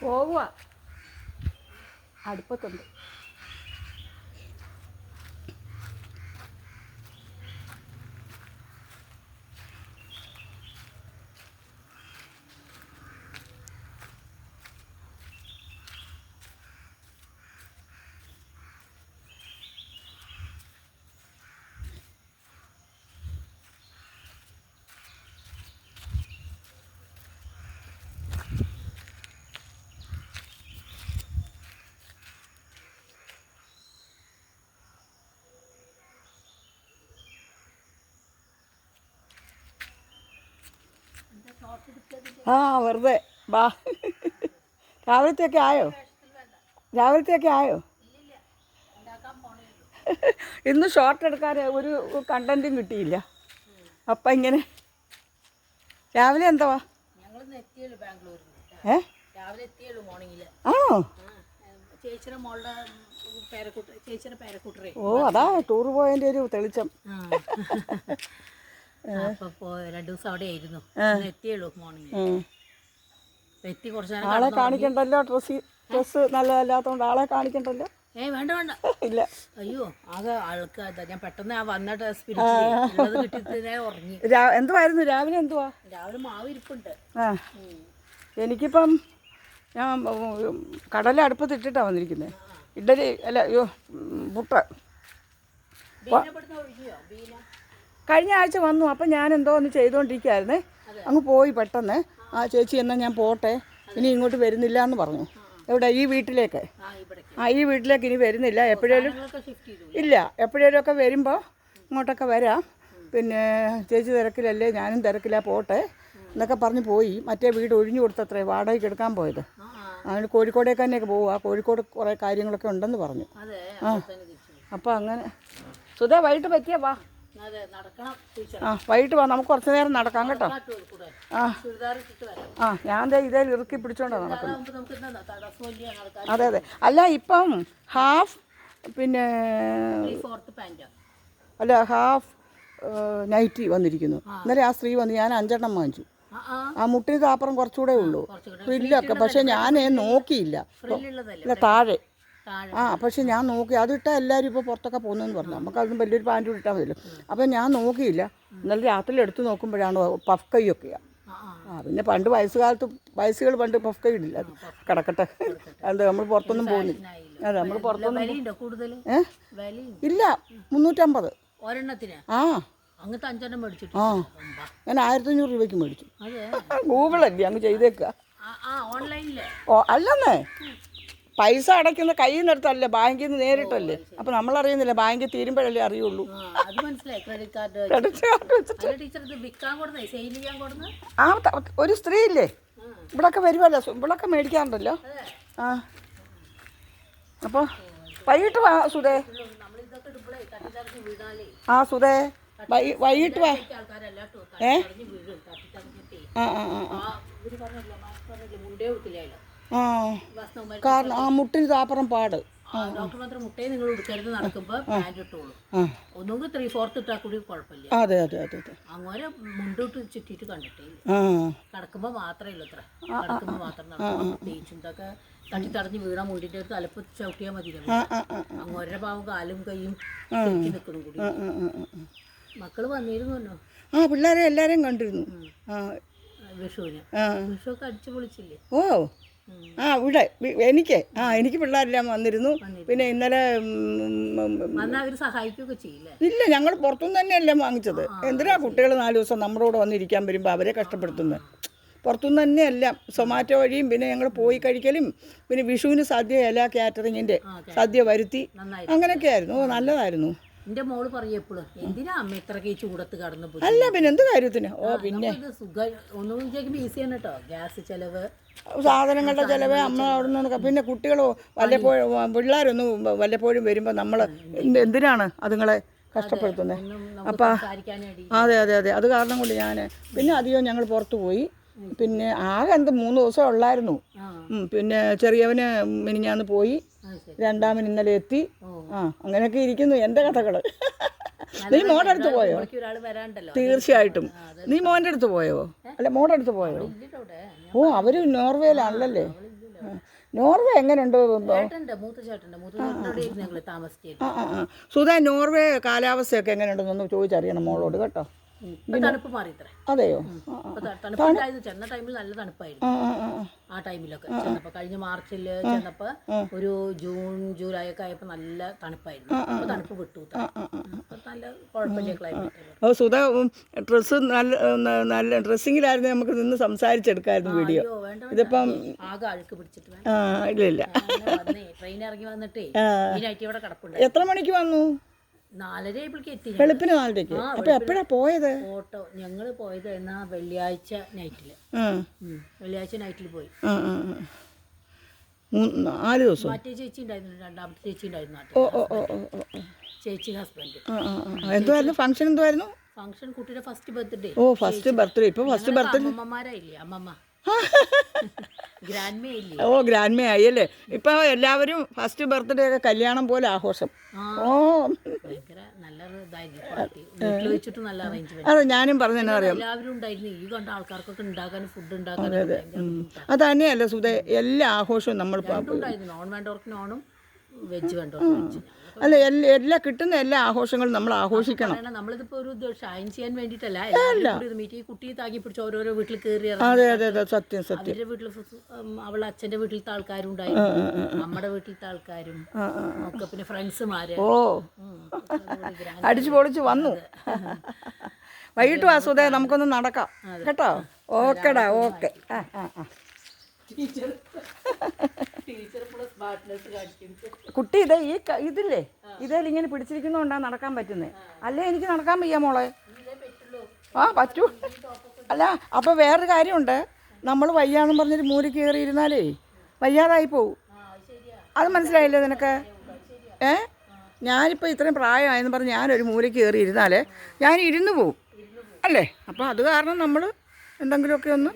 പോകുക അടുപ്പത്തുണ്ട്. ആ വെറുതെ. ബാ. രാവിലത്തെയൊക്കെ ആയോ? രാവിലത്തെയൊക്കെ ആയോ? ഇന്ന് ഷോർട്ട് എടുക്കാൻ ഒരു കണ്ടന്റും കിട്ടിയില്ല. അപ്പം ഇങ്ങനെ. രാവിലെ എന്തുവാ ബാംഗ്ലൂരിൽ ഏ? ആണോ? ഓ അതാ ടൂർ പോയതിന്റെ ഒരു തെളിച്ചം. രണ്ടു ദിവസം അവിടെ ആയിരുന്നു എത്തിയുള്ളൂ മോർണിംഗ്. എത്തി കുറച്ച് ആളെ കാണിക്കണ്ടല്ലോ? ഡ്രസ് ഡ്രസ് നല്ലതല്ലാത്തോണ്ട് ആളെ കാണിക്കണ്ടല്ലോ? ഏ വേണ്ട വേണ്ട. ഇല്ല. അയ്യോ ആകെ ആൾക്കാ ഞാൻ പെട്ടെന്ന് ആ വന്ന സ്പിരിറ്റ് കിട്ടി ഉറങ്ങി. എന്തുവായിരുന്നു? രാവിലെ എന്തുവാ? രാവിലെ മാവ് ഇരിപ്പുണ്ട് എനിക്കിപ്പം ഞാൻ കടല അടുപ്പത്തിട്ടിട്ടാണ് വന്നിരിക്കുന്നത് ഇഡലി അല്ല അയ്യോ പുട്ട് ബീന? കഴിഞ്ഞ ആഴ്ച വന്നു അപ്പം ഞാൻ എന്തോ ഒന്ന് ചെയ്തുകൊണ്ടിരിക്കുകയായിരുന്നേ അങ്ങ് പോയി പെട്ടെന്ന്. ആ ചേച്ചി എന്നാൽ ഞാൻ പോട്ടെ ഇനി ഇങ്ങോട്ട് വരുന്നില്ല എന്ന് പറഞ്ഞു എവിടെ ഈ വീട്ടിലേക്ക്? ആ ഈ വീട്ടിലേക്ക് ഇനി വരുന്നില്ല. എപ്പോഴേലും ഇല്ല എപ്പോഴേലും ഒക്കെ വരുമ്പോൾ ഇങ്ങോട്ടൊക്കെ വരാം. പിന്നെ ചേച്ചി തിരക്കിലല്ലേ ഞാനും തിരക്കില്ല പോട്ടെ എന്നൊക്കെ പറഞ്ഞ് പോയി. മറ്റേ വീട് ഒഴിഞ്ഞു കൊടുത്തത്രേ വാടകയ്ക്ക് എടുക്കാൻ പോയത്. അതിന് അങ്ങനെ കോഴിക്കോടേക്ക് തന്നെയൊക്കെ പോവുക. കോഴിക്കോട് കുറേ കാര്യങ്ങളൊക്കെ ഉണ്ടെന്ന് പറഞ്ഞു. ആ. അപ്പോൾ അങ്ങനെ. സുധ വൈകിട്ട് പറ്റിയാ വാ. ആ വൈകിട്ട് വാ നമുക്ക് കുറച്ച് നേരം നടക്കാം കേട്ടോ. ആ ആ. ഞാൻ ദേ ഇതേ ഇറുക്കി പിടിച്ചോണ്ടാണ് നടക്കുന്നത്. അതെ അതെ. അല്ല ഇപ്പം ഹാഫ് പിന്നെ അല്ല ഹാഫ് നൈറ്റി വന്നിരിക്കുന്നു. ഇന്നലെ ആ സ്ത്രീ വന്ന് ഞാൻ അഞ്ചെണ്ണം വാങ്ങിച്ചു. ആ മുട്ടിന് താപ്പുറം കുറച്ചുകൂടെ ഉള്ളൂ. ഫ്രില്ലൊക്കെ പക്ഷെ ഞാൻ നോക്കിയില്ല. അല്ല താഴെ. ആ പക്ഷെ ഞാൻ നോക്കി അതിട്ടാൽ എല്ലാവരും ഇപ്പോൾ പുറത്തൊക്കെ പോകുന്നതെന്ന് പറഞ്ഞു. നമുക്ക് അതും വലിയൊരു പാന്റ് ഇട്ടാൽ മതിയല്ലോ. അപ്പം ഞാൻ നോക്കിയില്ല. ഇന്നലെ രാത്രി എടുത്ത് നോക്കുമ്പോഴാണ് പഫ് കൈയൊക്കെയാണ് ആ പിന്നെ പണ്ട് വയസ്സുകാലത്ത് വയസ്സുകൾ പണ്ട് പഫ് കൈ ഇടില്ല. കിടക്കട്ടെ. അത് നമ്മൾ പുറത്തൊന്നും പോകുന്നില്ല. അതെ നമ്മൾ പുറത്തൊന്നും ഏ? ഇല്ല മുന്നൂറ്റമ്പത്. ആ. അങ്ങനത്തെ അഞ്ചെണ്ണം മേടിച്ചിട്ട് ആ. ഞാൻ ആയിരത്തഞ്ഞൂറ് രൂപയ്ക്ക് മേടിച്ചു. ഗൂഗിളല്ലേ അങ്ങ് ചെയ്തേക്കുക അല്ലെന്നേ. പൈസ അടയ്ക്കുന്ന കയ്യിൽ നിന്ന് എടുത്തല്ലേ ബാങ്കിൽ നിന്ന് നേരിട്ടല്ലേ അപ്പം നമ്മളറിയുന്നില്ല ബാങ്കിൽ തീരുമ്പോഴല്ലേ അറിയുള്ളൂ. ആ ഒരു സ്ത്രീ ഇല്ലേ ഇവിടൊക്കെ വരുമല്ലോ ഇവിടൊക്കെ മേടിക്കാറുണ്ടല്ലോ. ആ. അപ്പോൾ വൈകിട്ട് വാ സുധേ. ആ സുധേ. വൈകിട്ട് വാ. ഏ? ആ ആ ആ ആ. ആ. കാരണം ആ മുട്ടിന് താപ്പറം പാട്. ഡോക്ടർ മാത്രം മുട്ടയെ നിങ്ങൾ ഉടുക്കരുത് നടക്കുമ്പോൾ പാന്റ് ഇട്ടോളൂ. ആ. ഒന്നുകിൽ ത്രീ ഫോർത്ത് ഇട്ടാൽ കൂടി കുഴപ്പമില്ല. അതെ അതെ അതെ അതെ. അങ്ങനെ മുണ്ടിട്ട് ചുറ്റിയിട്ട് കണ്ടിട്ടേ ആ. കിടക്കുമ്പോൾ മാത്രമേ ഉള്ളൂ അത്ര. കിടക്കുമ്പോൾ മാത്രം നടക്കുമ്പോൾ പ്രത്യേകിച്ചും ഇതൊക്കെ തട്ടി തടഞ്ഞ് വീണ മുണ്ടിന്റെ ഒരു തലപ്പ് ചവിട്ടിയാൽ മതി അങ്ങോരുടെ കാലും കൈയും ശരിക്കും നിൽക്കണം കൂടി. ആ, വന്നിരുന്നല്ലോ? പിള്ളേരെ എല്ലാവരെയും കണ്ടിരുന്നു. വിഷുവിന്. വിഷുവൊക്കെ അടിച്ചു പൊളിച്ചില്ലേ ഓ. ആ ഇവിടെ. എനിക്ക്. ആ എനിക്ക് പിള്ളേരെല്ലാം വന്നിരുന്നു. പിന്നെ ഇന്നലെ ഇല്ല ഞങ്ങൾ പുറത്തുനിന്ന് തന്നെയല്ലേ വാങ്ങിച്ചത് എന്തിനാ കുട്ടികൾ നാല് ദിവസം നമ്മുടെ കൂടെ വന്നിരിക്കാൻ വരുമ്പോൾ അവരെ കഷ്ടപ്പെടുത്തുന്നത് പുറത്തുനിന്ന് തന്നെയല്ല സൊമാറ്റോ വഴിയും പിന്നെ ഞങ്ങൾ പോയി കഴിക്കലും പിന്നെ വിഷുവിന് സദ്യ എല്ലാ കാറ്ററിങ്ങിന്റെ സദ്യ വരുത്തി അങ്ങനെയൊക്കെ ആയിരുന്നു. നല്ലതായിരുന്നു. എന്റെ മോൾ പറയും എപ്പോഴും എന്തിനാ അമ്മ ഇത്രക്ക് ഈ ചൂടത്ത് കടന്നു പോയി? അല്ല പിന്നെ എന്ത് കാര്യത്തിന്? ഓ പിന്നെ. സുഖം ഒന്നും വിചാരിക്കുമ്പോൾ ഈസിയാണ് കേട്ടോ ഗ്യാസ് ചെലവ് സാധനങ്ങളുടെ ചിലവ് അമ്മ അവിടെ നിന്ന് പിന്നെ കുട്ടികൾ വല്ലപ്പോഴും പിള്ളേരൊന്നും വല്ലപ്പോഴും വരുമ്പോൾ നമ്മൾ എന്തിനാണ് അതുങ്ങളെ കഷ്ടപ്പെടുത്തുന്നത് അപ്പം അതെ അതെ അതെ. അത് കാരണം കൊണ്ട് ഞാൻ പിന്നെ അധികം ഞങ്ങൾ പുറത്തു പോയി. പിന്നെ ആകെ എന്ത് മൂന്ന് ദിവസം ഉള്ളായിരുന്നു. പിന്നെ ചെറിയവന് മിനിഞ്ഞാന്ന് പോയി. രണ്ടാമൻ ഇന്നലെ എത്തി. ആ അങ്ങനെയൊക്കെ ഇരിക്കുന്നു എന്റെ കഥകൾ നീ മോടെ അടുത്ത് പോയോ? തീർച്ചയായിട്ടും. നീ മോന്റെ അടുത്ത് പോയോ? അല്ല മോടെ അടുത്ത് പോയോ? ഓ അവർ നോർവേയിലാണല്ലേ നോർവേ എങ്ങനെയുണ്ട്? സുധ നോർവേ കാലാവസ്ഥയൊക്കെ എങ്ങനെയുണ്ടെന്നൊന്ന് ചോദിച്ചറിയണം മോളോട് കേട്ടോ. തണുപ്പ് മാറി ഇത്ര. അതെയോ? തണുപ്പുണ്ടായിരുന്നു ചെന്ന ടൈമിൽ നല്ല തണുപ്പായിരുന്നു. ആ ടൈമിലൊക്കെ. ചെന്നപ്പോ കഴിഞ്ഞ മാർച്ചിൽ ചെന്നപ്പോ ഒരു ജൂൺ ജൂലൈ ഒക്കെ ആയപ്പോ നല്ല തണുപ്പായിരുന്നു. അപ്പൊ തണുപ്പ് വിട്ടു നല്ല കുഴപ്പമില്ല ക്ലൈമറ്റ് സുധ ഡ്രസ് നല്ല നല്ല ഡ്രസ്സിങ്ങിലായിരുന്നു നമുക്ക് നിന്ന് സംസാരിച്ചെടുക്കായിരുന്നു വീഡിയോ. ഇതിപ്പം ആകെ അഴുക്ക് പിടിച്ചിട്ട് ഇല്ല ഇല്ല. ട്രെയിൻ ഇറങ്ങി വന്നിട്ടേ ഈ നൈറ്റ് ഇവിടെ കിടപ്പുണ്ട്. എത്ര മണിക്ക് വന്നു? നാലര ആയപ്പോഴേക്ക് എത്തി ഞാൻ. വെളുപ്പിന് നാലരയ്ക്ക്? അപ്പോൾ എപ്പോഴാ പോയത്? ഓട്ടോ. ഞങ്ങൾ പോയത് എന്നാ വെള്ളിയാഴ്ച നൈറ്റിൽ. ആ. വെള്ളിയാഴ്ച നൈറ്റിൽ പോയി. ആ ആ ആ. മൂന്ന് നാല് ദിവസം? മറ്റേ ചേച്ചി ഉണ്ടായിരുന്നു രണ്ടാമത്തെ ചേച്ചി ഉണ്ടായിരുന്നു നാട്ടിൽ ഓ ഓ ഓ ഓ ഓ ഓ. ചേച്ചി ഹസ്ബൻഡ്. ആ ആ ആ. എന്തുവായിരുന്നു? ഫംഗ്ഷൻ എന്തുവായിരുന്നു? ഫംഗ്ഷൻ കുട്ടിയുടെ ഫസ്റ്റ് ബർത്ത്ഡേ. ഓ ഫസ്റ്റ് ബർത്ത്ഡേ. ഇപ്പൊ ഫസ്റ്റ് ബർത്ത്ഡേ അമ്മമാരായില്ലേ അമ്മമ്മ. ഗ്രാൻഡ്മേ ഇല്ലേ ഓ ഗ്രാൻഡ്മേ ആയി അല്ലേ? ഇപ്പൊ എല്ലാവരും ഫസ്റ്റ് ബർത്ത്ഡേ ഒക്കെ കല്യാണം പോലെ ആഘോഷം. ആ. ഓ അതെ ഞാനും പറഞ്ഞു തന്നെ അറിയാം. അത് തന്നെയല്ല സുധ എല്ലാ ആഘോഷവും നമ്മൾ നോൺ വേണ്ടവർക്ക് നോണും വെജ് വേണ്ടോ അല്ല എല്ലാ എല്ലാ കിട്ടുന്ന എല്ലാ ആഘോഷങ്ങളും നമ്മൾ ആഘോഷിക്കണം. കാരണം നമ്മളിതിപ്പോ ഒരു ഷൈൻ ചെയ്യാൻ വേണ്ടിയിട്ടല്ല എല്ലാവരും കൂടി ഒരുമിച്ച് ഈ കുട്ടിയെ താങ്ങി പിടിച്ച് ഓരോരോ വീട്ടിൽ കയറി ഇറങ്ങി. അതെ അതെ അതെ സത്യം സത്യം. അവരുടെ വീട്ടിൽ അവളെ അച്ഛന്റെ വീട്ടിലത്തെ ആൾക്കാരും ഉണ്ടായിരുന്നു. നമ്മുടെ വീട്ടിലത്തെ ആൾക്കാരും ആ ആ ഒക്കെ പിന്നെ ഫ്രണ്ട്സുമാര്. ഓ. അടിച്ചു പൊളിച്ച് വന്നു. വൈകിട്ട് വാസുദേ നമുക്കൊന്ന് നടക്കാം. കേട്ടോ? ഓക്കെടാ ഓക്കെ. ആ ആ ആ. കുട്ടി ഇതേ ഈ ഇതില്ലേ? ഇതേൽ ഇങ്ങനെ പിടിച്ചിരിക്കുന്നതുകൊണ്ടാണ് നടക്കാൻ പറ്റുന്നേ. അല്ലേ എനിക്ക് നടക്കാൻ വയ്യ മോളെ. ആ പറ്റൂ. അല്ല അപ്പോൾ വേറൊരു കാര്യമുണ്ട്. നമ്മൾ വയ്യാന്നും പറഞ്ഞൊരു മൂല കയറി ഇരുന്നാലേ വയ്യാതായി പോവും. അത് മനസ്സിലായില്ലേ നിനക്ക്? ഏ? ഞാനിപ്പോൾ ഇത്രയും പ്രായമായെന്ന് പറഞ്ഞ് ഞാനൊരു മൂലയ്ക്ക് കയറി ഇരുന്നാലേ ഞാൻ ഇരുന്ന് പോവും. അല്ലേ? അപ്പോൾ അത് കാരണം നമ്മൾ എന്തെങ്കിലുമൊക്കെ ഒന്ന്